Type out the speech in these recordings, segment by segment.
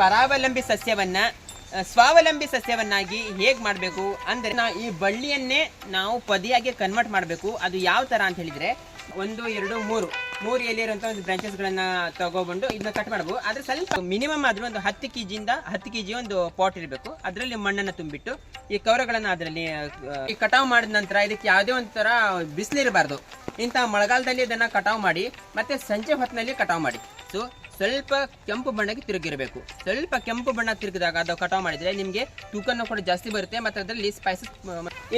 ಪರಾವಲಂಬಿ ಸಸ್ಯವನ್ನ ಸ್ವಾವಲಂಬಿ ಸಸ್ಯವನ್ನಾಗಿ ಹೇಗೆ ಮಾಡಬೇಕು ಅಂದರೆ ನಾ ಈ ಬಳ್ಳಿಯನ್ನೇ ನಾವು ಪದಿಯಾಗಿ ಕನ್ವರ್ಟ್ ಮಾಡಬೇಕು. ಅದು ಯಾವ ಥರ ಅಂತ ಹೇಳಿದರೆ, ಒಂದು, ಎರಡು, ಮೂರು. ಮೂರು ಎಲೆಯಿರುವಂಥ ಒಂದು ಬ್ರಾಂಚಸ್ಗಳನ್ನ ತಗೊಬಂಡು ಇದನ್ನ ಕಟ್ ಮಾಡ್ಬೋದು ಆದರೆ ಸ್ವಲ್ಪ ಮಿನಿಮಮ್ ಆದ್ರೂ ಒಂದು ಹತ್ತು ಕೆ ಜಿಯಿಂದ ಹತ್ತು ಕೆ ಜಿ ಒಂದು ಪಾಟ್ ಇರಬೇಕು. ಅದರಲ್ಲಿ ಮಣ್ಣನ್ನು ತುಂಬಿಟ್ಟು, ಈ ಕವರಗಳನ್ನು ಅದರಲ್ಲಿ ಈ ಕಟಾವು ಮಾಡಿದ ನಂತರ ಇದಕ್ಕೆ ಯಾವುದೇ ಒಂಥರ ಬಿಸಿಲಿರಬಾರ್ದು ಇಂಥ ಮಳೆಗಾಲದಲ್ಲಿ ಇದನ್ನು ಕಟಾವು ಮಾಡಿ, ಮತ್ತೆ ಸಂಜೆ ಹೊತ್ತಿನಲ್ಲಿ ಕಟಾವು ಮಾಡಿ. ಸೊ ಸ್ವಲ್ಪ ಕೆಂಪು ಬಣ್ಣಕ್ಕೆ ತಿರುಗಿರಬೇಕು. ಸ್ವಲ್ಪ ಕೆಂಪು ಬಣ್ಣ ತಿರುಗಿದಾಗ ಅದು ಕಟಾವು ಮಾಡಿದ್ರೆ ನಿಮಗೆ ತೂಕನೂ ಕೂಡ ಜಾಸ್ತಿ ಬರುತ್ತೆ, ಮತ್ತು ಅದರಲ್ಲಿ ಸ್ಪೈಸಸ್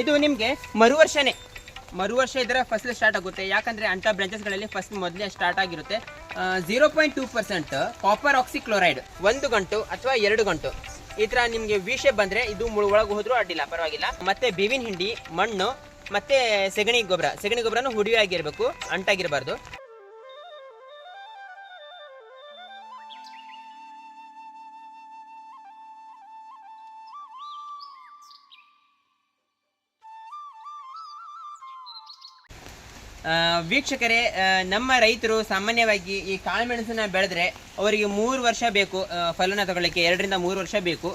ಇದು ನಿಮಗೆ ಮರು ವರ್ಷನೇ ಮರು ವರ್ಷ ಇದರ ಫಸಲು ಸ್ಟಾರ್ಟ್ ಆಗುತ್ತೆ. ಯಾಕಂದ್ರೆ ಅಂಥ ಬ್ರಾಂಚಸ್ಗಳಲ್ಲಿ ಫಸ್ಟ್ ಮೊದಲೇ ಸ್ಟಾರ್ಟ್ ಆಗಿರುತ್ತೆ. Zero point two percent copper oxychloride ಒಂದು ಗಂಟು ಅಥವಾ ಎರಡು ಗಂಟು. ಈ ಥರ ನಿಮಗೆ ವಿಷಯ ಬಂದರೆ ಇದು ಒಳಗೆ ಹೋದರೂ ಅಡ್ಡಿಲ್ಲ, ಪರವಾಗಿಲ್ಲ. ಮತ್ತೆ ಬೇವಿನ ಹಿಂಡಿ, ಮಣ್ಣು, ಮತ್ತೆ ಸೆಗಣಿ ಗೊಬ್ಬರ. ಸೆಗಣಿ ಗೊಬ್ಬರನೂ ಹುಡಿಯಾಗಿರ್ಬೇಕು, ಅಂಟಾಗಿರಬಾರ್ದು. ವೀಕ್ಷಕರೇ ನಮ್ಮ ರೈತರು ಸಾಮಾನ್ಯವಾಗಿ ಈ ಕಾಳುಮೆಣಸನ್ನ ಬೆಳೆದ್ರೆ ಅವರಿಗೆ ಮೂರು ವರ್ಷ ಬೇಕು ಫಲನ ತಗೊಳ್ಳಿಕ್ಕೆ, ಎರಡರಿಂದ ಮೂರು ವರ್ಷ ಬೇಕು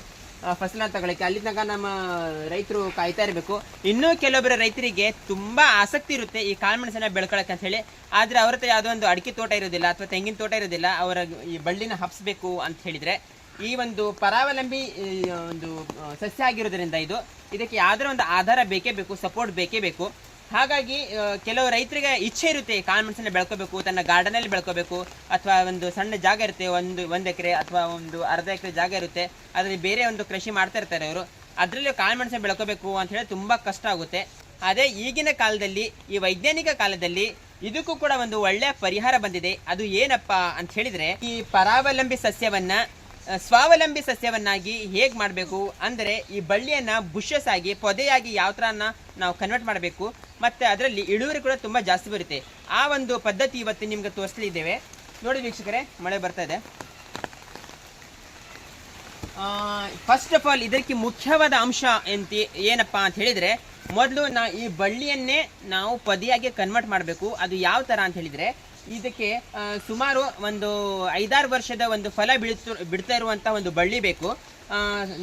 ಫಸಲ ತಗೊಳ್ಳಿಕ್ಕೆ. ಅಲ್ಲಿ ತನಕ ನಮ್ಮ ರೈತರು ಕಾಯ್ತಾ ಇರಬೇಕು. ಇನ್ನೂ ಕೆಲವೊಬ್ಬರ ರೈತರಿಗೆ ತುಂಬಾ ಆಸಕ್ತಿ ಇರುತ್ತೆ ಈ ಕಾಳುಮೆಣಸನ್ನ ಬೆಳ್ಕೊಳಕ್ಕೆ ಅಂತ ಹೇಳಿ ಆದ್ರೆ ಅವ್ರ ಹತ್ರ ಯಾವುದೋ ಒಂದು ಅಡಿಕೆ ತೋಟ ಇರೋದಿಲ್ಲ ಅಥವಾ ತೆಂಗಿನ ತೋಟ ಇರೋದಿಲ್ಲ, ಅವರ ಈ ಬಳ್ಳಿನ ಹಬ್ಸ್ಬೇಕು ಅಂತ ಹೇಳಿದ್ರೆ ಈ ಒಂದು ಪರಾವಲಂಬಿ ಒಂದು ಸಸ್ಯ ಆಗಿರೋದ್ರಿಂದ ಇದು ಇದಕ್ಕೆ ಯಾವ್ದಾರ ಒಂದು ಆಧಾರ ಬೇಕೇ ಬೇಕು ಸಪೋರ್ಟ್ ಬೇಕೇ ಬೇಕು. ಹಾಗಾಗಿ ಕೆಲವು ರೈತರಿಗೆ ಇಚ್ಛೆ ಇರುತ್ತೆ ಕಾಳುಮೆಣಸನ್ನ ಬೆಳ್ಕೋಬೇಕು, ತನ್ನ ಗಾರ್ಡನ್ ಅಲ್ಲಿ ಬೆಳ್ಕೋಬೇಕು, ಅಥವಾ ಒಂದು ಸಣ್ಣ ಜಾಗ ಇರುತ್ತೆ, ಒಂದು ಒಂದು ಎಕರೆ ಅಥವಾ ಒಂದು ಅರ್ಧ ಎಕರೆ ಜಾಗ ಇರುತ್ತೆ, ಅದರಲ್ಲಿ ಬೇರೆ ಒಂದು ಕೃಷಿ ಮಾಡ್ತಾ ಇರ್ತಾರೆ ಅವರು. ಅದರಲ್ಲಿ ಕಾಳುಮೆಣಸನ್ನ ಬೆಳ್ಕೋಬೇಕು ಅಂತ ಹೇಳಿ ತುಂಬಾ ಕಷ್ಟ ಆಗುತ್ತೆ. ಅದೇ ಈಗಿನ ಕಾಲದಲ್ಲಿ, ಈ ವೈಜ್ಞಾನಿಕ ಕಾಲದಲ್ಲಿ ಇದಕ್ಕೂ ಕೂಡ ಒಂದು ಒಳ್ಳೆಯ ಪರಿಹಾರ ಬಂದಿದೆ. ಅದು ಏನಪ್ಪ ಅಂತ ಹೇಳಿದ್ರೆ, ಈ ಪರಾವಲಂಬಿ ಸಸ್ಯವನ್ನ ಸ್ವಾವಲಂಬಿ ಸಸ್ಯವನ್ನಾಗಿ ಹೇಗೆ ಮಾಡಬೇಕು? ಅಂದರೆ ಈ ಬಳ್ಳಿಯನ್ನ ಬುಷಸ್ ಆಗಿ, ಪೊದೆಯಾಗಿ ಯಾವ ಥರನ ನಾವು ಕನ್ವರ್ಟ್ ಮಾಡಬೇಕು. ಮತ್ತೆ ಅದರಲ್ಲಿ ಇಳುವರಿ ಕೂಡ ತುಂಬ ಜಾಸ್ತಿ ಬರುತ್ತೆ. ಆ ಒಂದು ಪದ್ಧತಿ ಇವತ್ತು ನಿಮ್ಗೆ ತೋರಿಸಲಿದ್ದೇವೆ. ನೋಡಿ ವೀಕ್ಷಕರೇ, ಮಳೆ ಬರ್ತಾ ಇದೆ. ಫಸ್ಟ್ ಆಫ್ ಆಲ್ ಇದಕ್ಕೆ ಮುಖ್ಯವಾದ ಅಂಶ ಎಂತ, ಏನಪ್ಪಾ ಅಂತ ಹೇಳಿದ್ರೆ, ಮೊದಲು ನಾ ಈ ಬಳ್ಳಿಯನ್ನೇ ನಾವು ಪೊದೆಯಾಗಿ ಕನ್ವರ್ಟ್ ಮಾಡಬೇಕು. ಅದು ಯಾವ ಥರ ಅಂತ ಹೇಳಿದ್ರೆ ಇದಕ್ಕೆ ಸುಮಾರು ಒಂದು ಐದಾರು ವರ್ಷದ ಒಂದು ಫಲ ಬಿಡ್ತು ಬಿಡ್ತಾ ಇರುವಂಥ ಒಂದು ಬಳ್ಳಿ ಬೇಕು.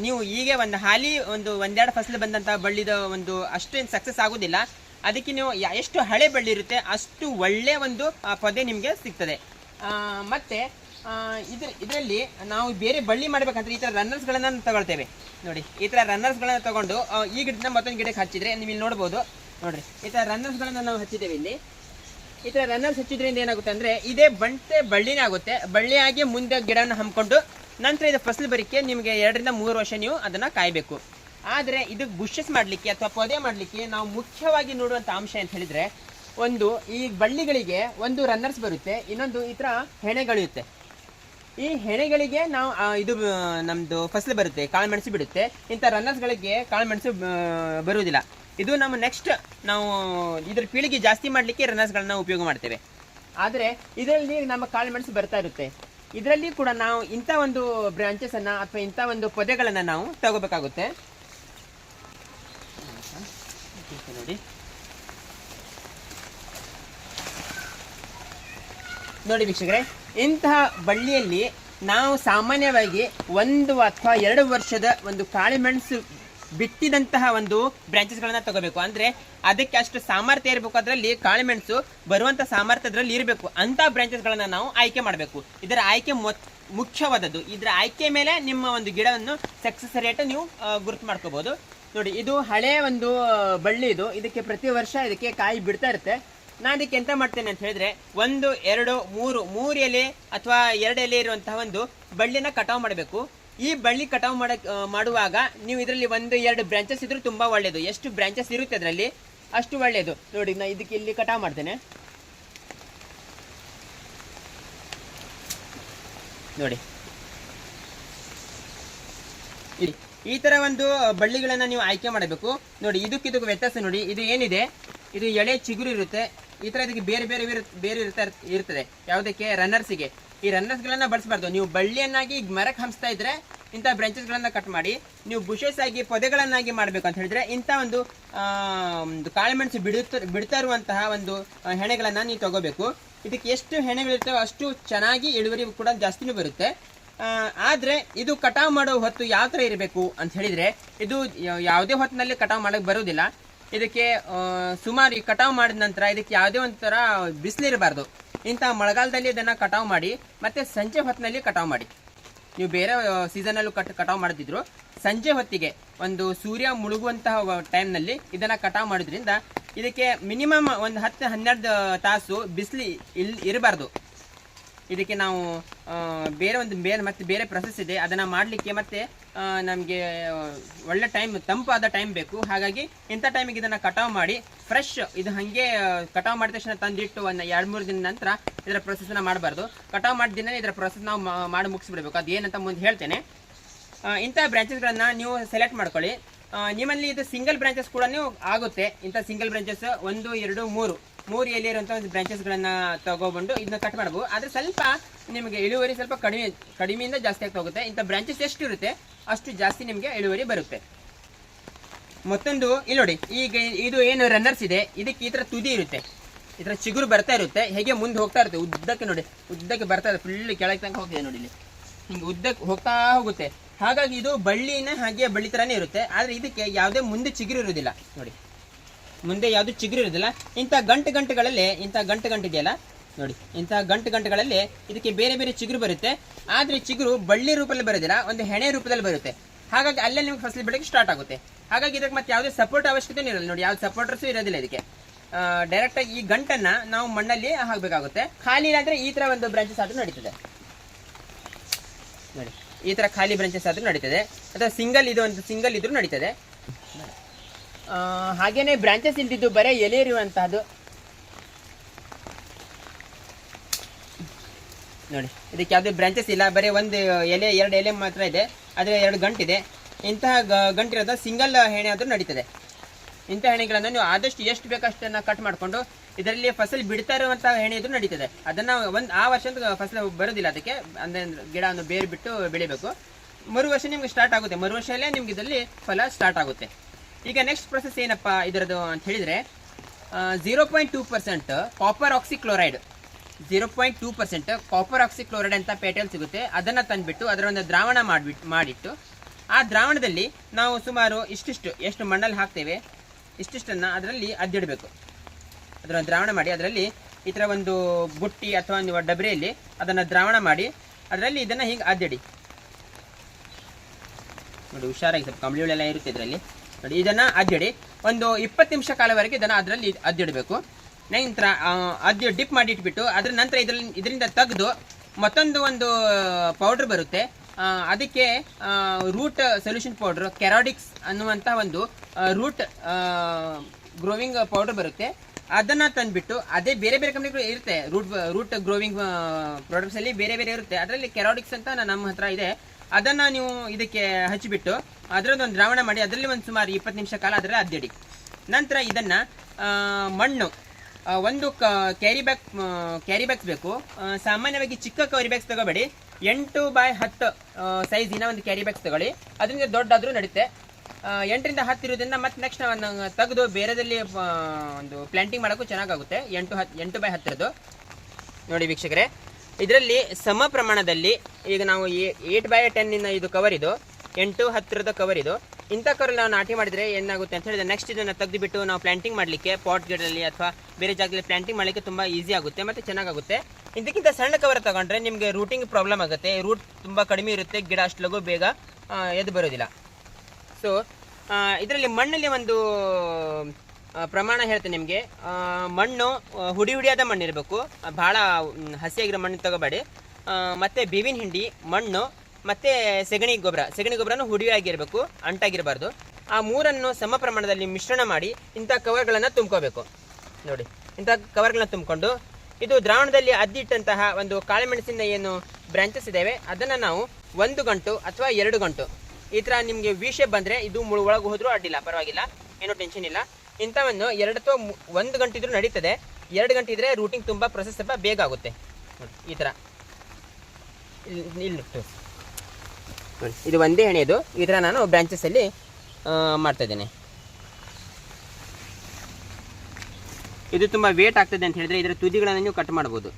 ನೀವು ಈಗ ಒಂದು ಹಾಲಿ, ಒಂದು ಒಂದೆರಡು ಫಸಲು ಬಂದಂಥ ಬಳ್ಳಿದ ಒಂದು ಅಷ್ಟೇನು ಸಕ್ಸಸ್ ಆಗೋದಿಲ್ಲ. ಅದಕ್ಕೆ ನೀವು ಎಷ್ಟು ಹಳೆ ಬಳ್ಳಿ ಇರುತ್ತೆ, ಅಷ್ಟು ಒಳ್ಳೆ ಒಂದು ಪೊದೆ ನಿಮಗೆ ಸಿಗ್ತದೆ. ಮತ್ತೆ ಇದ್ರ, ಇದರಲ್ಲಿ ನಾವು ಬೇರೆ ಬಳ್ಳಿ ಮಾಡಬೇಕಂದ್ರೆ ಈ ಥರ ರನ್ನರ್ಸ್ಗಳನ್ನು ತಗೊಳ್ತೇವೆ. ನೋಡಿ, ಈ ಥರ ರನ್ನರ್ಸ್ಗಳನ್ನು ತಗೊಂಡು ಈ ಗಿಡದಿಂದ ಮತ್ತೊಂದು ಗಿಡಕ್ಕೆ ಹಚ್ಚಿದರೆ ನೀವು ಇಲ್ಲಿ ನೋಡ್ಬೋದು. ನೋಡ್ರಿ, ಈ ಥರ ರನ್ನರ್ಸ್ಗಳನ್ನು ನಾವು ಹಚ್ಚಿದ್ದೇವೆ ಇಲ್ಲಿ. ಈ ಥರ ರನ್ನರ್ಸ್ ಹಚ್ಚಿದ್ರಿಂದ ಏನಾಗುತ್ತೆ ಅಂದ್ರೆ ಇದೇ ಬಂಟೆ ಬಳ್ಳಿನೇ ಆಗುತ್ತೆ. ಬಳ್ಳಿಯಾಗಿ ಮುಂದೆ ಗಿಡನ ಹಮ್ಮಿಕೊಂಡು ನಂತರ ಇದು ಫಸಲು ಬರಿಕೆ, ನಿಮಗೆ ಎರಡರಿಂದ ಮೂರು ವರ್ಷ ನೀವು ಅದನ್ನ ಕಾಯಬೇಕು. ಆದರೆ ಇದು ಬುಷಸ್ ಮಾಡಲಿಕ್ಕೆ ಅಥವಾ ಪೊದೆ ಮಾಡಲಿಕ್ಕೆ ನಾವು ಮುಖ್ಯವಾಗಿ ನೋಡುವಂಥ ಅಂಶ ಅಂತ ಹೇಳಿದ್ರೆ ಒಂದು ಈ ಬಳ್ಳಿಗಳಿಗೆ ಒಂದು ರನ್ನರ್ಸ್ ಬರುತ್ತೆ, ಇನ್ನೊಂದು ಈ ಥರ ಹೆಣೆಗಳಿರುತ್ತೆ. ಈ ಹೆಣೆಗಳಿಗೆ ನಾವು ಇದು ನಮ್ಮದು ಫಸಲು ಬರುತ್ತೆ ಕಾಳುಮೆಣಸು ಬಿಡುತ್ತೆ. ಇಂಥ ರನ್ನರ್ಸ್ಗಳಿಗೆ ಕಾಳು ಮೆಣಸು ಬರುವುದಿಲ್ಲ. ಇದು ನಮ್ಮ ನೆಕ್ಸ್ಟ್ ನಾವು ಇದ್ರ ಪೀಳಿಗೆ ಜಾಸ್ತಿ ಮಾಡಲಿಕ್ಕೆ ರನ್ನರ್ಸ್ಗಳನ್ನ ಉಪಯೋಗ ಮಾಡ್ತೇವೆ. ಆದರೆ ಇದರಲ್ಲಿ ನಮ್ಮ ಕಾಳುಮೆಣಸು ಬರ್ತಾ ಇರುತ್ತೆ. ಇದರಲ್ಲಿ ಕೂಡ ನಾವು ಇಂಥ ಒಂದು ಬ್ರಾಂಚಸ್ ಅನ್ನ ಅಥವಾ ಇಂಥ ಒಂದು ಪೊದೆಗಳನ್ನ ನಾವು ತಗೋಬೇಕಾಗುತ್ತೆ. ನೋಡಿ. ನೋಡಿ ವೀಕ್ಷಕರೇ ಇಂತಹ ಬಳ್ಳಿಯಲ್ಲಿ ನಾವು ಸಾಮಾನ್ಯವಾಗಿ ಒಂದು ಅಥವಾ ಎರಡು ವರ್ಷದ ಒಂದು ಕಾಳುಮೆಣಸು ಬಿಟ್ಟಿದಂತಹ ಒಂದು ಬ್ರಾಂಚಸ್ಗಳನ್ನ ತಗೋಬೇಕು. ಅಂದ್ರೆ ಅದಕ್ಕೆ ಅಷ್ಟು ಸಾಮರ್ಥ್ಯ ಇರಬೇಕು. ಅದರಲ್ಲಿ ಕಾಳುಮೆಣಸು ಬರುವಂತ ಸಾಮರ್ಥ್ಯ ಅದರಲ್ಲಿ ಇರಬೇಕು. ಅಂತ ಬ್ರಾಂಚಸ್ಗಳನ್ನ ನಾವು ಆಯ್ಕೆ ಮಾಡಬೇಕು. ಇದರ ಆಯ್ಕೆ ಮುಖ್ಯವಾದದ್ದು. ಇದರ ಆಯ್ಕೆ ಮೇಲೆ ನಿಮ್ಮ ಒಂದು ಗಿಡವನ್ನು ಸಕ್ಸಸ್ ರೇಟ್ ನೀವು ಗುರುತು ಮಾಡ್ಕೋಬಹುದು ನೋಡಿ, ಇದು ಹಳೆ ಒಂದು ಬಳ್ಳಿ ಇದು. ಇದಕ್ಕೆ ಪ್ರತಿ ವರ್ಷ ಇದಕ್ಕೆ ಕಾಯಿ ಬಿಡ್ತಾ ಇರುತ್ತೆ. ನಾನು ಇದಕ್ಕೆ ಎಂತ ಮಾಡ್ತೇನೆ ಅಂತ ಹೇಳಿದ್ರೆ, ಒಂದು, ಎರಡು, ಮೂರು ಮೂರು ಎಲೆ ಅಥವಾ ಎರಡು ಎಲೆ ಇರುವಂತಹ ಒಂದು ಬಳ್ಳಿನ ಕಟಾವ್ ಮಾಡಬೇಕು. ಈ ಬಳ್ಳಿ ಕಟಾವು ಮಾಡಕ್ ಮಾಡುವಾಗ ನೀವು ಇದರಲ್ಲಿ ಒಂದು, ಎರಡು ಬ್ರಾಂಚಸ್ ಇದ್ರೆ ತುಂಬಾ ಒಳ್ಳೆಯದು ಎಷ್ಟು ಬ್ರಾಂಚಸ್ ಇರುತ್ತೆ ಅದರಲ್ಲಿ, ಅಷ್ಟು ಒಳ್ಳೆಯದು ನೋಡಿ, ನಾ ಇದಕ್ಕೆ ಇಲ್ಲಿ ಕಟಾವು ಮಾಡ್ತೇನೆ. ನೋಡಿ. ಈ ತರ ಒಂದು ಬಳ್ಳಿಗಳನ್ನ ನೀವು ಆಯ್ಕೆ ಮಾಡಬೇಕು. ನೋಡಿ, ಇದಕ್ಕೆ ಇದಕ್ಕೆ ವ್ಯತ್ಯಾಸ ನೋಡಿ, ಇದು ಏನಿದೆ? ಇದು ಎಳೆ ಚಿಗುರು ಇರುತ್ತೆ. ಈ ತರ ಇದಕ್ಕೆ ಬೇರೆ ಬೇರೆ ಬೇರೆ ಇರ್ತಾ ಇರ್ತದೆ. ಯಾವುದಕ್ಕೆ? ರನ್ನರ್ಸಿಗೆ ಈ ರನ್ನರ್ಸ್ಗಳನ್ನು ಬಳಸಬಾರ್ದು. ನೀವು ಬಳ್ಳಿಯನ್ನಾಗಿ ಮರಕ್ಕೆ ಹಂಸ್ತಾ ಇದ್ರೆ ಇಂಥ ಬ್ರಾಂಚಸ್ಗಳನ್ನ ಕಟ್ ಮಾಡಿ, ನೀವು ಬುಷಸ್ ಆಗಿ, ಪೊದೆಗಳನ್ನಾಗಿ ಮಾಡಬೇಕು ಅಂತ ಹೇಳಿದ್ರೆ, ಇಂಥ ಒಂದು ಒಂದು ಕಾಳುಮೆಣಸು ಬಿಡುತ್ತ, ಬಿಡ್ತಾ ಇರುವಂತಹ ಒಂದು ಹೆಣೆಗಳನ್ನ ನೀವು ತಗೋಬೇಕು. ಇದಕ್ಕೆ ಎಷ್ಟು ಹೆಣೆಗಳಿರ್ತವೆ ಅಷ್ಟು ಚೆನ್ನಾಗಿ ಇಳುವರಿ ಕೂಡ ಜಾಸ್ತಿನೂ ಬರುತ್ತೆ. ಆದ್ರೆ ಇದು ಕಟಾವ್ ಮಾಡೋ ಹೊತ್ತು ಯಾವ ತರ ಇರಬೇಕು ಅಂತ ಹೇಳಿದ್ರೆ, ಇದು ಯಾವುದೇ ಹೊತ್ತಿನಲ್ಲಿ ಕಟಾವ್ ಮಾಡಕ್ ಬರುವುದಿಲ್ಲ. ಇದಕ್ಕೆ ಸುಮಾರು ಕಟಾವ್ ಮಾಡಿದ ನಂತರ ಇದಕ್ಕೆ ಯಾವುದೇ ಒಂಥರ ಬಿಸಿಲಿರಬಾರ್ದು. ಇಂಥ ಮಳೆಗಾಲದಲ್ಲಿ ಇದನ್ನ ಕಟಾವ್ ಮಾಡಿ, ಮತ್ತೆ ಸಂಜೆ ಹೊತ್ತಿನಲ್ಲಿ ಕಟಾವು ಮಾಡಿ. ನೀವು ಬೇರೆ ಸೀಸನಲ್ಲೂ ಕಟ್ ಕಟಾವ್ ಮಾಡ್ತಿದ್ರು. ಸಂಜೆ ಹೊತ್ತಿಗೆ ಒಂದು ಸೂರ್ಯ ಮುಳುಗುವಂತಹ ಟೈಮ್ನಲ್ಲಿ ಇದನ್ನ ಕಟಾವ್ ಮಾಡೋದ್ರಿಂದ ಇದಕ್ಕೆ ಮಿನಿಮಮ್ ಒಂದು ಹತ್ತು, ಹನ್ನೆರಡು ತಾಸು ಬಿಸಿಲು ಇಲ್, ಇರಬಾರ್ದು. ಇದಕ್ಕೆ ನಾವು ಬೇರೆ ಒಂದು ಬೇರೆ ಮತ್ತೆ ಬೇರೆ ಪ್ರೊಸೆಸ್ ಇದೆ. ಅದನ್ನು ಮಾಡಲಿಕ್ಕೆ ಮತ್ತೆ ನಮಗೆ ಒಳ್ಳೆ ಟೈಮ್ ತಂಪಾದ ಟೈಮ್ ಬೇಕು. ಹಾಗಾಗಿ ಇಂಥ ಟೈಮಿಗೆ ಇದನ್ನು ಕಟಾವು ಮಾಡಿ ಫ್ರೆಶ್ ಇದು ಹಾಗೆ ಕಟಾವು ಮಾಡಿದ ತಕ್ಷಣ ತಂದಿಟ್ಟು ಒಂದು ಎರಡು ಮೂರು ದಿನ ನಂತರ ಇದರ ಪ್ರೊಸೆಸ್ನ ಮಾಡಬಾರ್ದು. ಕಟಾವು ಮಾಡಿದ ಇದರ ಪ್ರೊಸೆಸ್ ನಾವು ಮಾಡಿ ಮುಗಿಸ್ಬಿಡ್ಬೇಕು. ಅದು ಏನಂತ ಮುಂದೆ ಹೇಳ್ತೇನೆ. ಇಂಥ ಬ್ರಾಂಚಸ್ಗಳನ್ನು ನೀವು ಸೆಲೆಕ್ಟ್ ಮಾಡ್ಕೊಳ್ಳಿ. ನಿಮ್ಮಲ್ಲಿ ಇದು ಸಿಂಗಲ್ ಬ್ರಾಂಚಸ್ ಕೂಡ ನೀವು ಆಗುತ್ತೆ. ಇಂಥ ಸಿಂಗಲ್ ಬ್ರಾಂಚಸ್ ಒಂದು, ಎರಡು, ಮೂರು. ಮೂರು ಇರುವಂತಹ ಒಂದು ಬ್ರಾಂಚಸ್ಗಳನ್ನ ತಗೊಬಂದು ಇದನ್ನ ಕಟ್ ಮಾಡ್ಬೋದು. ಆದರೆ ಸ್ವಲ್ಪ ನಿಮಗೆ ಇಳುವರಿ ಸ್ವಲ್ಪ ಕಡಿಮೆ, ಕಡಿಮೆಯಿಂದ ಜಾಸ್ತಿ ಆಗ್ತಾ ಹೋಗುತ್ತೆ. ಇಂಥ ಬ್ರಾಂಚಸ್ ಎಷ್ಟು ಇರುತ್ತೆ ಅಷ್ಟು ಜಾಸ್ತಿ ನಿಮಗೆ ಇಳುವರಿ ಬರುತ್ತೆ. ಮತ್ತೊಂದು, ಇಲ್ಲಿ ನೋಡಿ, ಈಗ ಇದು ಏನು ರನ್ನರ್ಸ್ ಇದೆ, ಇದಕ್ಕೆ ಈ ಥರ ತುದಿ ಇರುತ್ತೆ. ಈ ಚಿಗುರು ಬರ್ತಾ ಇರುತ್ತೆ. ಹೇಗೆ ಮುಂದೆ ಹೋಗ್ತಾ ಇರುತ್ತೆ, ಉದ್ದಕ್ಕೆ ನೋಡಿ, ಉದ್ದಕ್ಕೆ ಬರ್ತಾ ಇದೆ ಫುಲ್ ಕೆಳಗೆ ತನಕ ಹೋಗಿದೆ ನೋಡಿ ಇಲ್ಲಿ. ಹಿಂಗೆ ಉದ್ದಕ್ಕೆ ಹೋಗ್ತಾ ಹೋಗುತ್ತೆ. ಹಾಗಾಗಿ ಇದು ಬಳ್ಳಿನ ಹಾಗೆ ಬಳ್ಳಿ ಥರನೇ ಇರುತ್ತೆ. ಆದರೆ ಇದಕ್ಕೆ ಯಾವುದೇ ಮುಂದೆ ಚಿಗುರು ಇರೋದಿಲ್ಲ ನೋಡಿ. ಮುಂದೆ ಯಾವುದು ಚಿಗುರು ಇರೋದಿಲ್ಲ. ಇಂಥ ಗಂಟು ಗಂಟುಗಳಲ್ಲಿ, ಇಂಥ ಗಂಟು ಗಂಟಿದೆಯಲ್ಲ? ನೋಡಿ, ಇಂಥ ಗಂಟು ಗಂಟುಗಳಲ್ಲಿ ಇದಕ್ಕೆ ಬೇರೆ ಬೇರೆ ಚಿಗುರು ಬರುತ್ತೆ. ಆದರೆ ಚಿಗುರು ಬಳ್ಳಿ ರೂಪದಲ್ಲಿ ಬರೋದಿಲ್ಲ, ಒಂದು ಹೆಣೆ ರೂಪದಲ್ಲಿ ಬರುತ್ತೆ. ಹಾಗಾಗಿ ಅಲ್ಲೇ ನಿಮ್ಗೆ ಫಸಲು ಬೆಳಗ್ಗೆ ಸ್ಟಾರ್ಟ್ ಆಗುತ್ತೆ. ಹಾಗಾಗಿ ಇದಕ್ಕೆ ಮತ್ತೆ ಯಾವುದೇ ಸಪೋರ್ಟ್ ಅವಶ್ಯಕತೆ ಇರಲ್ಲ. ನೋಡಿ, ಯಾವ್ದು ಸಪೋರ್ಟರ್ಸು ಇರೋದಿಲ್ಲ ಇದಕ್ಕೆ. ಡೈರೆಕ್ಟ್ ಆಗಿ ಈ ಗಂಟನ್ನ ನಾವು ಮಣ್ಣಲ್ಲಿ ಹಾಕಬೇಕಾಗುತ್ತೆ. ಖಾಲಿ ಇಲ್ಲಾಂದ್ರೆ ಈ ತರ ಒಂದು ಬ್ರಾಂಚಸ್ ಆದ್ರೂ ನಡೀತದೆ. ನೋಡಿ, ಈ ತರ ಖಾಲಿ ಬ್ರಾಂಚಸ್ ಆದ್ರೂ ನಡೀತದೆ. ಅಥವಾ ಸಿಂಗಲ್ ಇದು ಒಂದು ಸಿಂಗಲ್ ಇದ್ರೂ ನಡೀತದೆ. ಹಾಗೇನೆ ಬ್ರಾಂಚಸ್ ಇಲ್ದಿದ್ದು ಬರೀ ಎಲೆ ಇರುವಂತಹದ್ದು. ನೋಡಿ, ಇದಕ್ಕೆ ಯಾವುದೇ ಬ್ರಾಂಚಸ್ ಇಲ್ಲ, ಬರೀ ಒಂದು ಎಲೆ, ಎರಡು ಎಲೆ ಮಾತ್ರ ಇದೆ. ಆದರೆ ಎರಡು ಗಂಟಿದೆ. ಇಂತಹ ಗಂಟಿರೋದ ಸಿಂಗಲ್ ಹೆಣೆ ಆದರೂ ನಡೀತದೆ. ಇಂಥ ಹೆಣೆಗಳನ್ನು ನೀವು ಆದಷ್ಟು ಎಷ್ಟು ಬೇಕಷ್ಟನ್ನ ಕಟ್ ಮಾಡಿಕೊಂಡು, ಇದರಲ್ಲಿ ಫಸಲು ಬಿಡ್ತಾ ಇರುವಂತಹ ಹೆಣೆ ಇದ್ರೂ ನಡೀತದೆ. ಅದನ್ನ ಒಂದು, ಆ ವರ್ಷ ಫಸಲು ಬರೋದಿಲ್ಲ ಅದಕ್ಕೆ. ಅಂದರೆ ಗಿಡ ಒಂದು ಬೇರು ಬಿಟ್ಟು ಬೆಳಿಬೇಕು. ಮರು ವರ್ಷ ನಿಮ್ಗೆ ಸ್ಟಾರ್ಟ್ ಆಗುತ್ತೆ. ಮರು ವರ್ಷದಲ್ಲೇ ನಿಮ್ಗೆ ಇದರಲ್ಲಿ ಫಲ ಸ್ಟಾರ್ಟ್ ಆಗುತ್ತೆ. ಈಗ ನೆಕ್ಸ್ಟ್ ಪ್ರೊಸೆಸ್ ಏನಪ್ಪ ಇದರದು ಅಂತ ಹೇಳಿದ್ರೆ zero point two percent copper oxychloride zero point two percent copper oxychloride ಅಂತ ಪೇಟಲ್ ಸಿಗುತ್ತೆ. ಅದನ್ನ ತಂದ್ಬಿಟ್ಟು ಅದರ ಒಂದು ದ್ರಾವಣ ಮಾಡಿಬಿಟ್ಟು ಮಾಡಿಟ್ಟು, ಆ ದ್ರಾವಣದಲ್ಲಿ ನಾವು ಸುಮಾರು ಇಷ್ಟಿಷ್ಟು, ಎಷ್ಟು ಮಣ್ಣಲ್ಲಿ ಹಾಕ್ತೇವೆ, ಇಷ್ಟಿಷ್ಟನ್ನು ಅದರಲ್ಲಿ ಅದ್ದಿಡಬೇಕು. ಅದರ ದ್ರಾವಣ ಮಾಡಿ, ಅದರಲ್ಲಿ ಈ ಥರ ಒಂದು ಬುಟ್ಟಿ ಅಥವಾ ಒಂದು ಡಬರಿಯಲ್ಲಿ ಅದನ್ನು ದ್ರಾವಣ ಮಾಡಿ, ಅದರಲ್ಲಿ ಇದನ್ನು ಹೀಗೆ ಅದ್ದಿಡಿ. ನೋಡಿ, ಹುಷಾರಾಗಿ ಸ್ವಲ್ಪ ಕಂಬಳಿ ಇರುತ್ತೆ ಇದರಲ್ಲಿ. ನೋಡಿ, ಇದನ್ನ ಅದ್ದಿಡಿ. ಒಂದು ಇಪ್ಪತ್ತು ನಿಮಿಷ ಕಾಲವರೆಗೆ ಇದನ್ನ ಅದರಲ್ಲಿ ಅದ್ದಿಡಬೇಕು. ನಂತರ ಅದ್ದು ಡಿಪ್ ಮಾಡಿ ಇಟ್ಬಿಟ್ಟು, ಅದ್ರ ನಂತರ ಇದರಲ್ಲಿ, ಇದರಿಂದ ತೆಗೆದು ಮತ್ತೊಂದು ಒಂದು ಪೌಡರ್ ಬರುತ್ತೆ. ಅದಕ್ಕೆ ರೂಟ್ ಸೊಲ್ಯೂಷನ್ ಪೌಡರ್ ಕೆರಾಡಿಕ್ಸ್ ಅನ್ನುವಂಥ ಒಂದು ರೂಟ್ ಗ್ರೋವಿಂಗ್ ಪೌಡರ್ ಬರುತ್ತೆ. ಅದನ್ನ ತಂದ್ಬಿಟ್ಟು, ಅದೇ ಬೇರೆ ಬೇರೆ ಕಂಪ್ನಿಗಳು ಇರುತ್ತೆ. ರೂಟ್ ರೂಟ್ ಗ್ರೋವಿಂಗ್ ಪ್ರಾಡಕ್ಟ್ಸ್ ಅಲ್ಲಿ ಬೇರೆ ಬೇರೆ ಇರುತ್ತೆ. ಅದರಲ್ಲಿ ಕೆರಾಡಿಕ್ಸ್ ಅಂತ ನಮ್ಮ ಹತ್ರ ಇದೆ. ಅದನ್ನ ನೀವು ಇದಕ್ಕೆ ಹಚ್ಚಿಬಿಟ್ಟು ಅದರದ್ದು ಒಂದು ದ್ರಾವಣ ಮಾಡಿ, ಅದರಲ್ಲಿ ಒಂದು ಸುಮಾರು ಇಪ್ಪತ್ತು ನಿಮಿಷ ಕಾಲ ಅದರ ಅದ್ದಿಡಿ. ನಂತರ ಇದನ್ನ ಮಣ್ಣು ಒಂದು ಕ್ಯಾರಿ ಬ್ಯಾಗ್ ಕ್ಯಾರಿ ಬ್ಯಾಗ್ಸ್ ಬೇಕು. ಸಾಮಾನ್ಯವಾಗಿ ಚಿಕ್ಕ ಕ್ಯಾರಿ ಬ್ಯಾಗ್ಸ್ ತಗೋಬೇಡಿ. ಎಂಟು ಬೈ ಹತ್ತು ಸೈಜಿನ ಒಂದು ಕ್ಯಾರಿ ಬ್ಯಾಗ್ಸ್ ತಗೊಳ್ಳಿ. ಅದರಿಂದ ದೊಡ್ಡಾದರೂ ನಡುತ್ತೆ ಎಂಟರಿಂದ ಹತ್ತು ಇರೋದ್ರಿಂದ ಮತ್ತೆ ನೆಕ್ಸ್ಟ್ ತೆಗೆದು ಬೇರೆದಲ್ಲಿ ಒಂದು ಪ್ಲಾಂಟಿಂಗ್ ಮಾಡೋಕ್ಕೂ ಚೆನ್ನಾಗಾಗುತ್ತೆ. ಎಂಟು ಹತ್ತು ಎಂಟು ಬೈ ಹತ್ತಿರದ್ದು ನೋಡಿ ವೀಕ್ಷಕರೇ. ಇದರಲ್ಲಿ ಸಮ ಪ್ರಮಾಣದಲ್ಲಿ ಈಗ ನಾವು ಏಟ್ ಬೈ ಟೆನ್ನಿನ ಇದು ಕವರ್ ಇದು, ಎಂಟು ಹತ್ತಿರದ ಕವರ್ ಇದು. ಇಂಥ ಕವರಲ್ಲಿ ನಾವು ನಾಟಿ ಮಾಡಿದ್ರೆ ಏನಾಗುತ್ತೆ ಅಂತ ಹೇಳಿದ್ರೆ ನೆಕ್ಸ್ಟ್ ಇದನ್ನು ತೆಗೆದುಬಿಟ್ಟು ನಾವು ಪ್ಲಾಂಟಿಂಗ್ ಮಾಡಲಿಕ್ಕೆ ಪಾಟ್ ಗಿಡದಲ್ಲಿ ಅಥವಾ ಬೇರೆ ಜಾಗದಲ್ಲಿ ಪ್ಲಾಂಟಿಂಗ್ ಮಾಡಲಿಕ್ಕೆ ತುಂಬ ಈಸಿ ಆಗುತ್ತೆ ಮತ್ತು ಚೆನ್ನಾಗಾಗುತ್ತೆ. ಇದಕ್ಕಿಂತ ಸಣ್ಣ ಕವರ್ ತಗೊಂಡ್ರೆ ನಿಮಗೆ ರೂಟಿಂಗ್ ಪ್ರಾಬ್ಲಮ್ ಆಗುತ್ತೆ. ರೂಟ್ ತುಂಬ ಕಡಿಮೆ ಇರುತ್ತೆ, ಗಿಡ ಅಷ್ಟು ಬೇಗ ಎದ್ದು ಬರೋದಿಲ್ಲ. ಸೊ ಇದರಲ್ಲಿ ಮಣ್ಣಲ್ಲಿ ಒಂದು ಪ್ರಮಾಣ ಹೇಳ್ತೇನೆ ನಿಮಗೆ. ಮಣ್ಣು ಹುಡಿ ಹುಡಿಯಾದ ಮಣ್ಣು ಇರಬೇಕು ಭಾಳ ಹಸಿಯಾಗಿರೋ ಮಣ್ಣು ತಗೋಬೇಡಿ. ಮತ್ತು ಬೇವಿನ ಹಿಂಡಿ, ಮಣ್ಣು, ಮತ್ತೆ ಸೆಗಣಿ ಗೊಬ್ಬರ. ಸೆಗಣಿ ಗೊಬ್ಬರನೂ ಹುಡಿಯಾಗಿರಬೇಕು, ಅಂಟಾಗಿರಬಾರ್ದು. ಆ ಮೂರನ್ನು ಸಮ ಪ್ರಮಾಣದಲ್ಲಿ ಮಿಶ್ರಣ ಮಾಡಿ ಇಂಥ ಕವರ್ಗಳನ್ನು ತುಂಬ್ಕೋಬೇಕು. ನೋಡಿ, ಇಂಥ ಕವರ್ಗಳನ್ನ ತುಂಬಿಕೊಂಡು, ಇದು ದ್ರಾವಣದಲ್ಲಿ ಅದ್ದಿಟ್ಟಂತಹ ಒಂದು ಕಾಳುಮೆಣಸಿನ ಏನು ಬ್ರಾಂಚಸ್ ಇದ್ದಾವೆ ಅದನ್ನು ನಾವು ಒಂದು ಗಂಟು ಅಥವಾ ಎರಡು ಗಂಟು ಈ ಥರ ನಿಮಗೆ ವಿಷೆ ಬಂದರೆ ಇದು ಮುಳು ಒಳಗೆ ಹೋದರೂ ಅಡ್ಡಿಲ್ಲ, ಪರವಾಗಿಲ್ಲ, ಏನೂ ಟೆನ್ಷನ್ ಇಲ್ಲ. ಇಂಥವನ್ನು ಎರಡು ಅಥವಾ ಒಂದು ಗಂಟೆ ಇದ್ರೂ ನಡೀತದೆ. ಎರಡು ಗಂಟೆ ಇದ್ರೆ ರೂಟಿಂಗ್ ತುಂಬ ಪ್ರೊಸೆಸ್ ಸ್ವಲ್ಪ ಬೇಗ ಆಗುತ್ತೆ. ನೋಡಿ, ಈ ಥರ ಇಲ್ಲಿ. ನೋಡಿ. ಇದು ಒಂದೇ ಹೆಣೆಯದು ಈ ಥರ ನಾನು ಮಾಡ್ತಾ ಇದ್ದೇನೆ. ಇದು ತುಂಬ ವೇಟ್ ಆಗ್ತದೆ ಅಂತ ಹೇಳಿದ್ರೆ ಇದರ ತುದಿಗಳನ್ನು ನೀವು ಕಟ್ ಮಾಡ್ಬೋದು.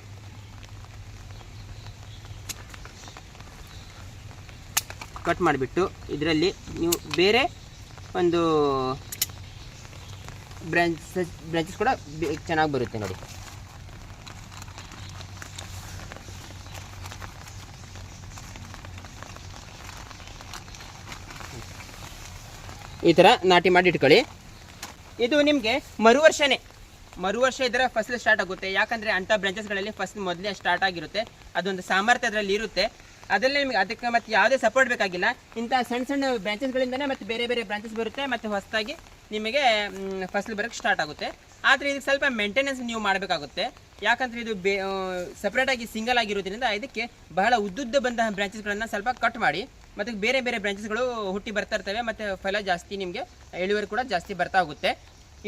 ಕಟ್ ಮಾಡಿಬಿಟ್ಟು ಇದರಲ್ಲಿ ನೀವು ಬೇರೆ ಒಂದು ಬ್ರಾಂಚಸ್ ಬ್ರಾಂಚಸ್ ಕೂಡ ಚೆನ್ನಾಗಿ ಬರುತ್ತೆ ನೋಡಿ. ಈ ಥರ ನಾಟಿ ಮಾಡಿ ಇಟ್ಕೊಳ್ಳಿ. ಇದು ನಿಮಗೆ ಮರು ವರ್ಷನೇ ಮರು ವರ್ಷ ಇದರ ಫಸಲು ಸ್ಟಾರ್ಟ್ ಆಗುತ್ತೆ. ಯಾಕಂದರೆ ಅಂಥ ಬ್ರಾಂಚಸ್ಗಳಲ್ಲಿ ಫಸ್ಟ್ ಮೊದಲೇ ಸ್ಟಾರ್ಟ್ ಆಗಿರುತ್ತೆ. ಅದೊಂದು ಸಾಮರ್ಥ್ಯ ಅದರಲ್ಲಿ ಇರುತ್ತೆ. ಅದರಲ್ಲಿ ನಿಮಗೆ ಅದಕ್ಕೆ ಮತ್ತೆ ಯಾವುದೇ ಸಪೋರ್ಟ್ ಬೇಕಾಗಿಲ್ಲ. ಇಂಥ ಸಣ್ಣ ಸಣ್ಣ ಬ್ರಾಂಚಸ್ಗಳಿಂದನೇ ಮತ್ತೆ ಬೇರೆ ಬೇರೆ ಬ್ರಾಂಚಸ್ ಬರುತ್ತೆ, ಮತ್ತು ಹೊಸದಾಗಿ ನಿಮಗೆ ಫಸಲು ಬರೋಕ್ಕೆ ಸ್ಟಾರ್ಟ್ ಆಗುತ್ತೆ. ಆದರೆ ಇದಕ್ಕೆ ಸ್ವಲ್ಪ ಮೇಂಟೆನೆನ್ಸ್ ನೀವು ಮಾಡಬೇಕಾಗುತ್ತೆ. ಯಾಕಂದ್ರೆ ಇದು ಬೇ ಸಪ್ರೇಟಾಗಿ ಸಿಂಗಲ್ ಆಗಿರೋದ್ರಿಂದ ಇದಕ್ಕೆ ಬಹಳ ಉದ್ದುದ್ದ ಬಂದ ಬ್ರಾಂಚಸ್ಗಳನ್ನು ಸ್ವಲ್ಪ ಕಟ್ ಮಾಡಿ, ಮತ್ತು ಬೇರೆ ಬೇರೆ ಬ್ರಾಂಚಸ್ಗಳು ಹುಟ್ಟಿ ಬರ್ತಾ ಇರ್ತವೆ, ಮತ್ತು ಫಲ ಜಾಸ್ತಿ ನಿಮಗೆ ಇಳುವರಿ ಕೂಡ ಜಾಸ್ತಿ ಬರ್ತಾ ಹೋಗುತ್ತೆ.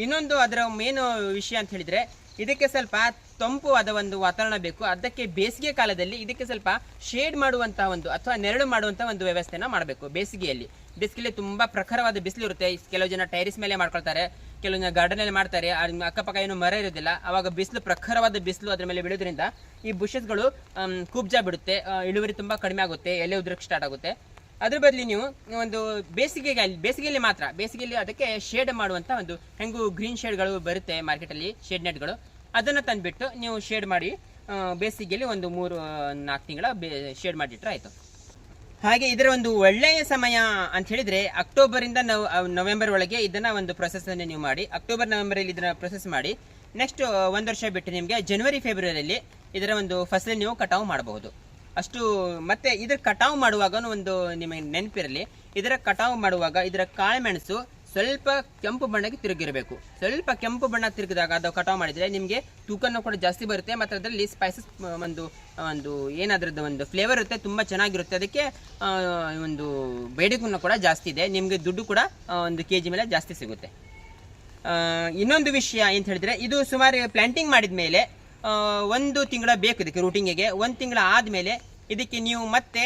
ಇನ್ನೊಂದು ಅದರ ಮೇನ್ ವಿಷಯ ಅಂತ ಹೇಳಿದರೆ, ಇದಕ್ಕೆ ಸ್ವಲ್ಪ ತಂಪು ಆದ ಒಂದು ವಾತಾವರಣ ಬೇಕು. ಅದಕ್ಕೆ ಬೇಸಿಗೆ ಕಾಲದಲ್ಲಿ ಇದಕ್ಕೆ ಸ್ವಲ್ಪ ಶೇಡ್ ಮಾಡುವಂತಹ ಒಂದು ಅಥವಾ ನೆರಳು ಮಾಡುವಂತಹ ಒಂದು ವ್ಯವಸ್ಥೆನ ಮಾಡಬೇಕು ಬೇಸಿಗೆಯಲ್ಲಿ. ಬೇಸಿಗೆಯಲ್ಲಿ ತುಂಬಾ ಪ್ರಖರವಾದ ಬಿಸಿಲು ಇರುತ್ತೆ. ಕೆಲವು ಜನ ಟೈರಿಸ್ ಮೇಲೆ ಮಾಡ್ಕೊಳ್ತಾರೆ. ಕೆಲವು ಜನ ಗಾರ್ಡನಲ್ಲಿ ಮಾಡ್ತಾರೆ. ಅದ್ರ ಅಕ್ಕಪಕ್ಕ ಏನು ಮರ ಇರೋದಿಲ್ಲ. ಅವಾಗ ಬಿಸಿಲು ಪ್ರಖರವಾದ ಬಿಸಿಲು ಅದ್ರ ಮೇಲೆ ಬೀಳೋದ್ರಿಂದ ಈ ಬುಷಸ್ಗಳು ಕುಬ್ಜ ಬಿಡುತ್ತೆ. ಇಳುವರಿ ತುಂಬಾ ಕಡಿಮೆ ಆಗುತ್ತೆ. ಎಲೆ ಉದ್ರಕ್ಕೆ ಸ್ಟಾರ್ಟ್ ಆಗುತ್ತೆ. ಅದ್ರ ಬದಲಿ ನೀವು ಒಂದು ಬೇಸಿಗೆಗೆ ಬೇಸಿಗೆಯಲ್ಲಿ ಮಾತ್ರ. ಬೇಸಿಗೆಯಲ್ಲಿ ಅದಕ್ಕೆ ಶೇಡ್ ಮಾಡುವಂತ ಒಂದು ಹೆಂಗು ಗ್ರೀನ್ ಶೇಡ್ಗಳು ಬರುತ್ತೆ ಮಾರ್ಕೆಟಲ್ಲಿ ಶೇಡ್ ನೆಟ್ಗಳು ಅದನ್ನು ತಂದುಬಿಟ್ಟು ನೀವು ಶೇಡ್ ಮಾಡಿ ಬೇಸಿಗೆಯಲ್ಲಿ ಒಂದು ಮೂರು ನಾಲ್ಕು ತಿಂಗಳ ಬೇ ಶೇಡ್ ಮಾಡಿಟ್ರೆ ಆಯಿತು. ಹಾಗೆ ಇದರ ಒಂದು ಒಳ್ಳೆಯ ಸಮಯ ಅಂತ ಹೇಳಿದ್ರೆ ಅಕ್ಟೋಬರ್ ಇಂದ ನವ್ ನವೆಂಬರ್ ಒಳಗೆ ಇದನ್ನ ಒಂದು ಪ್ರೊಸೆಸ್ ಅನ್ನು ನೀವು ಮಾಡಿ, ಅಕ್ಟೋಬರ್ ನವೆಂಬರ್ ಅಲ್ಲಿ ಇದನ್ನ ಪ್ರೊಸೆಸ್ ಮಾಡಿ ನೆಕ್ಸ್ಟ್ ಒಂದು ವರ್ಷ ಬಿಟ್ಟು ನಿಮಗೆ ಜನವರಿ ಫೆಬ್ರವರಿಯಲ್ಲಿ ಇದರ ಒಂದು ಫಸಲು ನೀವು ಕಟಾವು ಮಾಡಬಹುದು. ಅಷ್ಟು, ಮತ್ತೆ ಇದರ ಕಟಾವು ಮಾಡುವಾಗ ಒಂದು ನಿಮಗೆ ನೆನಪಿರಲಿ, ಇದರ ಕಟಾವು ಮಾಡುವಾಗ ಇದರ ಕಾಳುಮೆಣಸು ಸ್ವಲ್ಪ ಕೆಂಪು ಬಣ್ಣಕ್ಕೆ ತಿರುಗಿರಬೇಕು. ಸ್ವಲ್ಪ ಕೆಂಪು ಬಣ್ಣ ತಿರುಗಿದಾಗ ಅದು ಕಟಾವು ಮಾಡಿದರೆ ನಿಮಗೆ ತೂಕನೂ ಕೂಡ ಜಾಸ್ತಿ ಬರುತ್ತೆ. ಮತ್ತು ಅದರಲ್ಲಿ ಸ್ಪೈಸಸ್ ಒಂದು ಒಂದು ಏನಾದ್ರದ್ದು ಒಂದು ಫ್ಲೇವರ್ ಇರುತ್ತೆ, ತುಂಬ ಚೆನ್ನಾಗಿರುತ್ತೆ. ಅದಕ್ಕೆ ಒಂದು ಬೇಡಿಕೆನೂ ಕೂಡ ಜಾಸ್ತಿ ಇದೆ. ನಿಮಗೆ ದುಡ್ಡು ಕೂಡ ಒಂದು ಕೆ ಮೇಲೆ ಜಾಸ್ತಿ ಸಿಗುತ್ತೆ. ಇನ್ನೊಂದು ವಿಷಯ ಅಂತ ಹೇಳಿದ್ರೆ, ಇದು ಸುಮಾರು ಪ್ಲಾಂಟಿಂಗ್ ಮಾಡಿದ ಮೇಲೆ ಒಂದು ತಿಂಗಳ ಬೇಕು ಇದಕ್ಕೆ ರೂಟಿಂಗಿಗೆ ಒಂದು ತಿಂಗಳ ಆದಮೇಲೆ ಇದಕ್ಕೆ ನೀವು ಮತ್ತೆ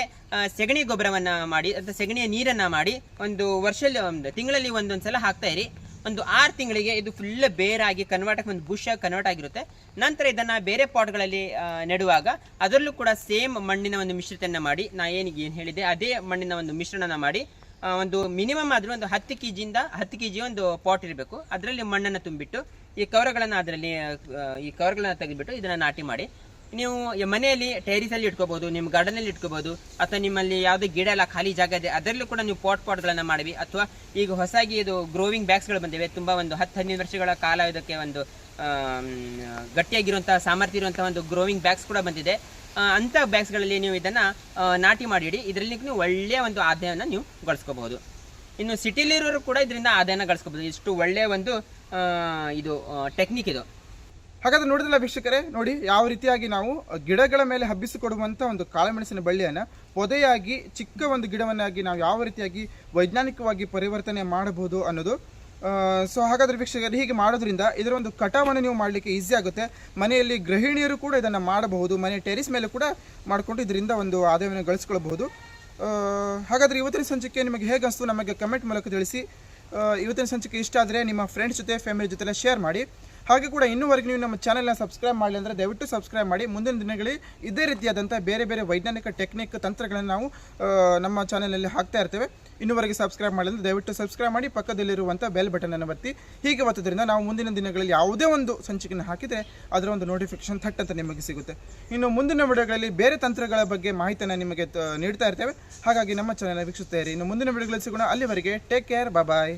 ಸೆಗಣಿ ಗೊಬ್ಬರವನ್ನ ಮಾಡಿ, ಅಥವಾ ಸೆಗಣಿಯ ನೀರನ್ನ ಮಾಡಿ ಒಂದು ವರ್ಷದಲ್ಲಿ ಒಂದು ತಿಂಗಳಲ್ಲಿ ಒಂದೊಂದು ಸಲ ಹಾಕ್ತಾ ಇರಿ. ಒಂದು ಆರು ತಿಂಗಳಿಗೆ ಇದು ಫುಲ್ ಬೇರಾಗಿ ಕನ್ವರ್ಟ್, ಒಂದು ಬುಷ್ ಕನ್ವರ್ಟ್ ಆಗಿರುತ್ತೆ. ನಂತರ ಇದನ್ನ ಬೇರೆ ಪಾಟ್ಗಳಲ್ಲಿ ನೆಡುವಾಗ ಅದರಲ್ಲೂ ಕೂಡ ಸೇಮ್ ಮಣ್ಣಿನ ಒಂದು ಮಿಶ್ರಿತನ ಮಾಡಿ, ನಾ ಏನಿಗೆ ಏನು ಹೇಳಿದೆ, ಅದೇ ಮಣ್ಣಿನ ಒಂದು ಮಿಶ್ರಣನ ಮಾಡಿ ಒಂದು ಮಿನಿಮಮ್ ಆದರೂ ಒಂದು ಹತ್ತು ಕೆ ಜಿಯಿಂದ ಹತ್ತು ಕೆ ಜಿ ಒಂದು ಪಾಟ್ ಇರಬೇಕು. ಅದರಲ್ಲಿ ಮಣ್ಣನ್ನು ತುಂಬಿಟ್ಟು, ಈ ಕವರ್ಗಳನ್ನು ಅದರಲ್ಲಿ ಈ ಕವರ್ಗಳನ್ನು ತೆಗೆದುಬಿಟ್ಟು ಇದನ್ನು ನಾಟಿ ಮಾಡಿ. ನೀವು ಮನೆಯಲ್ಲಿ ಟೆರಿಸಲ್ಲಿ ಇಟ್ಕೋಬಹುದು ನಿಮ್ಮ ಗಾರ್ಡನಲ್ಲಿ ಇಟ್ಕೋಬಹುದು ಅಥವಾ ನಿಮ್ಮಲ್ಲಿ ಯಾವುದೇ ಗಿಡ ಎಲ್ಲ ಖಾಲಿ ಜಾಗ ಇದೆ, ಅದರಲ್ಲೂ ಕೂಡ ನೀವು ಪಾಟ್ ಪಾಟ್ಗಳನ್ನು ಮಾಡಿವಿ. ಅಥವಾ ಈಗ ಹೊಸಾಗಿ ಇದು ಗ್ರೋವಿಂಗ್ ಬ್ಯಾಗ್ಸ್ಗಳು ಬಂದಿವೆ, ತುಂಬ ಒಂದು ಹತ್ತು ಹದಿನೈದು ವರ್ಷಗಳ ಕಾಲ ಇದಕ್ಕೆ ಒಂದು ಗಟ್ಟಿಯಾಗಿರುವಂಥ ಸಾಮರ್ಥ್ಯ ಇರುವಂತಹ ಒಂದು ಗ್ರೋವಿಂಗ್ ಬ್ಯಾಗ್ಸ್ ಕೂಡ ಬಂದಿದೆ. ಅಂಥ ಬ್ಯಾಗ್ಸ್ಗಳಲ್ಲಿ ನೀವು ಇದನ್ನು ನಾಟಿ ಮಾಡಿಡಿ. ಇದರಲ್ಲಿ ನೀವು ಒಳ್ಳೆಯ ಒಂದು ಆದಾಯವನ್ನು ನೀವು ಗಳಿಸ್ಕೋಬಹುದು. ಇನ್ನು ಸಿಟಿಲಿರೋರು ಕೂಡ ಇದರಿಂದ ಆದಾಯನ ಗಳಿಸ್ಕೋಬಹುದು. ಇಷ್ಟು ಒಳ್ಳೆಯ ಒಂದು ಇದು ಟೆಕ್ನಿಕ್ ಇದು. ಹಾಗಾದ್ರೆ ನೋಡಿದ್ರಲ್ಲ ವೀಕ್ಷಕರೇ? ನೋಡಿ, ಯಾವ ರೀತಿಯಾಗಿ ನಾವು ಗಿಡಗಳ ಮೇಲೆ ಹಬ್ಬಿಸಿಕೊಡುವಂಥ ಒಂದು ಕಾಳುಮೆಣಸಿನ ಬಳ್ಳಿಯನ್ನು, ಪೊದೆಯಾಗಿ ಚಿಕ್ಕ ಒಂದು ಗಿಡವನ್ನಾಗಿ ನಾವು ಯಾವ ರೀತಿಯಾಗಿ ವೈಜ್ಞಾನಿಕವಾಗಿ ಪರಿವರ್ತನೆ ಮಾಡಬಹುದು ಅನ್ನೋದು ಸೊ ಹಾಗಾದ್ರೆ ವೀಕ್ಷಕರು, ಹೀಗೆ ಮಾಡೋದ್ರಿಂದ ಇದರ ಒಂದು ಕಟಾವನ್ನು ನೀವು ಮಾಡಲಿಕ್ಕೆ ಈಸಿ ಆಗುತ್ತೆ. ಮನೆಯಲ್ಲಿ ಗೃಹಿಣಿಯರು ಕೂಡ ಇದನ್ನು ಮಾಡಬಹುದು, ಮನೆ ಟೆರಿಸ್ ಮೇಲೆ ಕೂಡ ಮಾಡಿಕೊಂಡು ಇದರಿಂದ ಒಂದು ಆದಾಯವನ್ನು ಗಳಿಸ್ಕೊಳ್ಬಹುದು. ಹಾಗಾದರೆ ಇವತ್ತಿನ ಸಂಚಿಕೆ ನಿಮಗೆ ಹೇಗೆ ಅನಿಸ್ತು ನಮಗೆ ಕಮೆಂಟ್ ಮೂಲಕ ತಿಳಿಸಿ. ಇವತ್ತಿನ ಸಂಚಿಕೆ ಇಷ್ಟ ಆದರೆ ನಿಮ್ಮ ಫ್ರೆಂಡ್ಸ್ ಜೊತೆ ಫ್ಯಾಮಿಲಿ ಜೊತೆ ಎಲ್ಲ ಶೇರ್ ಮಾಡಿ. ಹಾಗೆ ಕೂಡ ಇನ್ನೂವರೆಗೂ ನೀವು ನಮ್ಮ ಚಾನಲ್ನ ಸಬ್ಸ್ಕ್ರೈಬ್ ಮಾಡಲಿ ಅಂದರೆ ದಯವಿಟ್ಟು ಸಬ್ಸ್ಕ್ರೈಬ್ ಮಾಡಿ. ಮುಂದಿನ ದಿನಗಳಲ್ಲಿ ಇದೇ ರೀತಿಯಾದಂಥ ಬೇರೆ ಬೇರೆ ವೈಜ್ಞಾನಿಕ ಟೆಕ್ನಿಕ್ ತಂತ್ರಗಳನ್ನು ನಾವು ನಮ್ಮ ಚಾನಲಲ್ಲಿ ಹಾಕ್ತಾ ಇರ್ತೇವೆ. ಇನ್ನೂವರೆಗೆ ಸಬ್ಸ್ಕ್ರೈಬ್ ಮಾಡಿದ್ರೆ ದಯವಿಟ್ಟು ಸಬ್ಸ್ಕ್ರೈಬ್ ಮಾಡಿ. ಪಕ್ಕದಲ್ಲಿರುವಂಥ ಬೆಲ್ ಬಟನನ್ನು ಒತ್ತಿ. ಹೀಗೆ ಒತ್ತೋದ್ರಿಂದ ನಾವು ಮುಂದಿನ ದಿನಗಳಲ್ಲಿ ಯಾವುದೇ ಒಂದು ಸಂಚಿಕೆಯನ್ನು ಹಾಕಿದರೆ ಅದರ ಒಂದು ನೋಟಿಫಿಕೇಶನ್ ಥಟ್ ಅಂತ ನಿಮಗೆ ಸಿಗುತ್ತೆ. ಇನ್ನು ಮುಂದಿನ ವಿಡಿಯೋಗಳಲ್ಲಿ ಬೇರೆ ತಂತ್ರಗಳ ಬಗ್ಗೆ ಮಾಹಿತಿಯನ್ನು ನಿಮಗೆ ನೀಡ್ತಾ ಇರ್ತೇವೆ. ಹಾಗಾಗಿ ನಮ್ಮ ಚಾನಲ್ ವೀಕ್ಷಿಸ್ತಾ ಇರಿ. ಇನ್ನು ಮುಂದಿನ ವಿಡಿಯೋಗಳಲ್ಲಿ ಸಿಗೋಣ. ಅಲ್ಲಿವರೆಗೆ ಟೇಕ್ ಕೇರ್ ಬಾಯ್